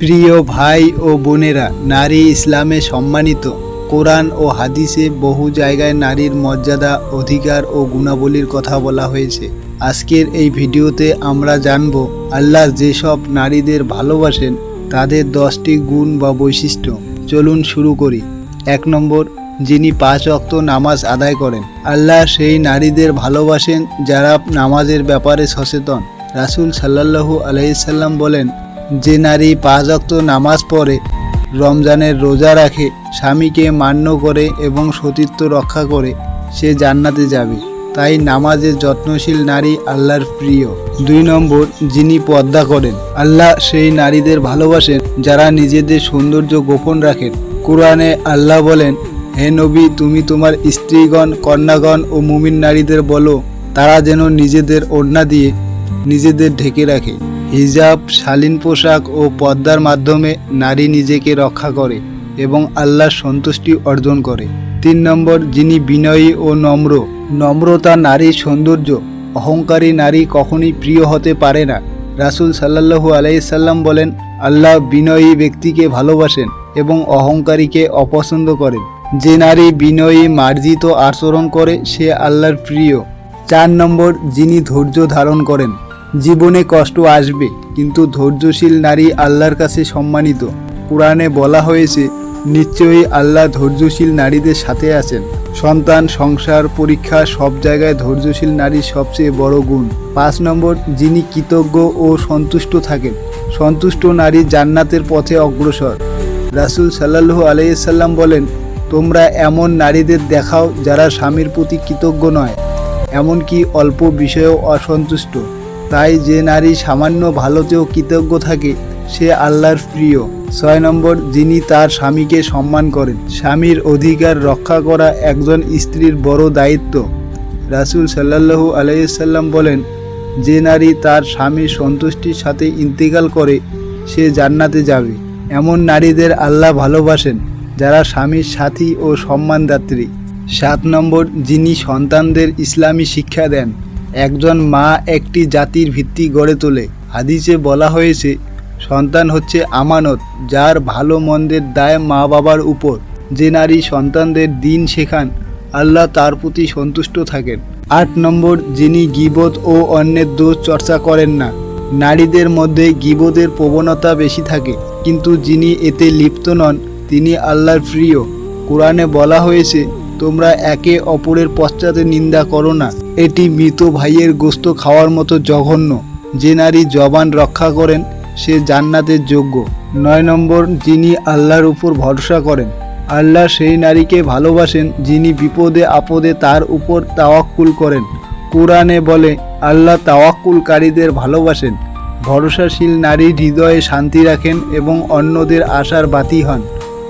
প্রিয় ভাই ও বোনেরা, নারী ইসলামে সম্মানিত। কোরআন ও হাদিসে বহু জায়গায় নারীর মর্যাদা, অধিকার ও গুণাবলীর কথা বলা হয়েছে। আজকের এই ভিডিওতে আমরা জানব, আল্লাহ যেসব নারীদের ভালোবাসেন, তাদের দশটি গুণ বা বৈশিষ্ট্য। চলুন শুরু করি। এক নম্বর, যিনি পাঁচ অক্ত নামাজ আদায় করেন। আল্লাহ সেই নারীদের ভালোবাসেন যারা নামাজের ব্যাপারে সচেতন। রাসূল সাল্লাল্লাহু আলাইসাল্লাম বলেন যে নারী পাঁচ অক্ত নামাজ পড়ে, রমজানের রোজা রাখে, স্বামীকে মান্য করে এবং সতীত্ব রক্ষা করে, সে জান্নাতে যাবে। তাই নামাজের যত্নশীল নারী আল্লাহর প্রিয়। দুই নম্বর, যিনি পর্দা করেন। আল্লাহ সেই নারীদের ভালোবাসেন, যারা নিজেদের সৌন্দর্য গোপন রাখেন। কোরআনে আল্লাহ বলেন, হে নবী, তুমি তোমার স্ত্রীগণ, কন্যাগণ ও মুমিন নারীদের বলো, তারা যেন নিজেদের ওড়না দিয়ে নিজেদের ঢেকে রাখে। হিজাব, শালীন পোশাক ও পর্দার মাধ্যমে নারী নিজেকে রক্ষা করে এবং আল্লাহর সন্তুষ্টি অর্জন করে। তিন নম্বর, যিনি বিনয়ী ও নম্র। নম্রতা নারীর সৌন্দর্য। অহংকারী নারী কখনই প্রিয় হতে পারে না। রাসূল সাল্লাল্লাহু আলাইসাল্লাম বলেন, আল্লাহ বিনয়ী ব্যক্তিকে ভালোবাসেন এবং অহংকারীকে অপছন্দ করেন। যে নারী বিনয়ী, মার্জিত আচরণ করে, সে আল্লাহর প্রিয়। চার নম্বর, যিনি ধৈর্য ধারণ করেন। জীবনে কষ্ট আসবে, কিন্তু ধৈর্যশীল নারী আল্লাহর কাছে সম্মানিত। কোরআনে বলা হয়েছে, নিশ্চয়ই আল্লাহ ধৈর্যশীল নারীদের সাথে আছেন। সন্তান, সংসার, পরীক্ষা সব জায়গায় ধৈর্যশীল নারীর সবচেয়ে বড় গুণ। পাঁচ নম্বর, যিনি কৃতজ্ঞ ও সন্তুষ্ট থাকেন। সন্তুষ্ট নারী জান্নাতের পথে অগ্রসর। রাসূল সাল্লাল্লাহু আলাইসাল্লাম বলেন, তোমরা এমন নারীদের দেখাও যারা স্বামীর প্রতি কৃতজ্ঞ নয়। এমনকি অল্প বিষয়েও অসন্তুষ্ট। তাই যে নারী সামান্য ভালোতেও কৃতজ্ঞ থাকে, সে আল্লাহর প্রিয়। ছয় নম্বর, যিনি তার স্বামীকে সম্মান করেন। স্বামীর অধিকার রক্ষা করা একজন স্ত্রীর বড় দায়িত্ব। রাসূল সাল্লাল্লাহু আলাইসাল্লাম বলেন, যে নারী তার স্বামীর সন্তুষ্টির সাথে ইন্তেকাল করে, সে জান্নাতে যাবে। এমন নারীদের আল্লাহ ভালোবাসেন, যারা স্বামীর সাথী ও সম্মানদাত্রী। সাত নম্বর, যিনি সন্তানদের ইসলামী শিক্ষা দেন। একজন মা একটি জাতির ভিত্তি গড়ে তোলে। হাদিসে বলা হয়েছে, সন্তান হচ্ছে আমানত, যার ভালো মন্দের দায় মা বাবার উপর। যে নারী সন্তানদের দিন শেখান, আল্লাহ তার প্রতি সন্তুষ্ট থাকেন। আট নম্বর, যিনি গিবত ও অন্যের দোষ চর্চা করেন না। নারীদের মধ্যে গিবতের প্রবণতা বেশি থাকে, কিন্তু যিনি এতে লিপ্ত নন, তিনি আল্লাহর প্রিয়। কোরআনে বলা হয়েছে তোমরা একে অপরের পশ্চাতে নিন্দা করো না। এটি মৃত ভাইয়ের গোস্ত খাওয়ার মতো জঘন্য। যে নারী জবান রক্ষা করেন, সে জান্নাতের যোগ্য। নয় নম্বর, যিনি আল্লাহর উপর ভরসা করেন। আল্লাহ সেই নারীকে ভালোবাসেন, যিনি বিপদে আপদে তার উপর তাওয়াক্কুল করেন। কোরআনে বলে, আল্লাহ তাওয়াক্কুলকারীদের ভালোবাসেন। ভরসাশীল নারী হৃদয়ে শান্তি রাখেন এবং অন্যদের আশার বাতি হন।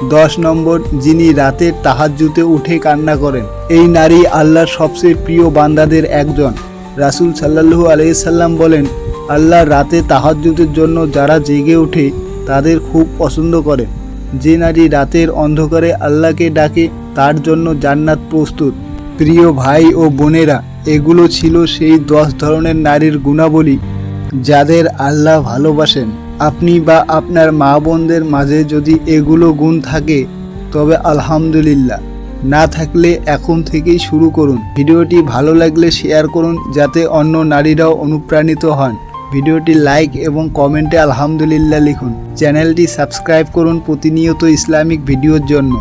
দশ নম্বর, যিনি রাতের তাহাজ্জুতে উঠে কান্না করেন। এই নারী আল্লাহর সবচেয়ে প্রিয় বান্দাদের একজন। রাসূল সাল্লাল্লাহু আলাইসাল্লাম বলেন, আল্লাহ রাতে তাহাজ্জুদের জন্য যারা জেগে ওঠে, তাদের খুব পছন্দ করেন। যে নারী রাতের অন্ধকারে আল্লাহকে ডাকে, তার জন্য জান্নাত প্রস্তুত। প্রিয় ভাই ও বোনেরা, এগুলো ছিল সেই দশ ধরনের নারীর গুণাবলী, যাদের আল্লাহ ভালোবাসেন। আপনি বা আপনার মা বোনদের মাঝে যদি এগুলো গুণ থাকে, তবে আলহামদুলিল্লাহ। না থাকলে এখন থেকেই শুরু করুন। ভিডিওটি ভালো লাগলে শেয়ার করুন, যাতে অন্য নারীরাও অনুপ্রাণিত হন। ভিডিওটি লাইক এবং কমেন্টে আলহামদুলিল্লাহ লিখুন। চ্যানেলটি সাবস্ক্রাইব করুন প্রতিনিয়ত ইসলামিক ভিডিওর জন্য।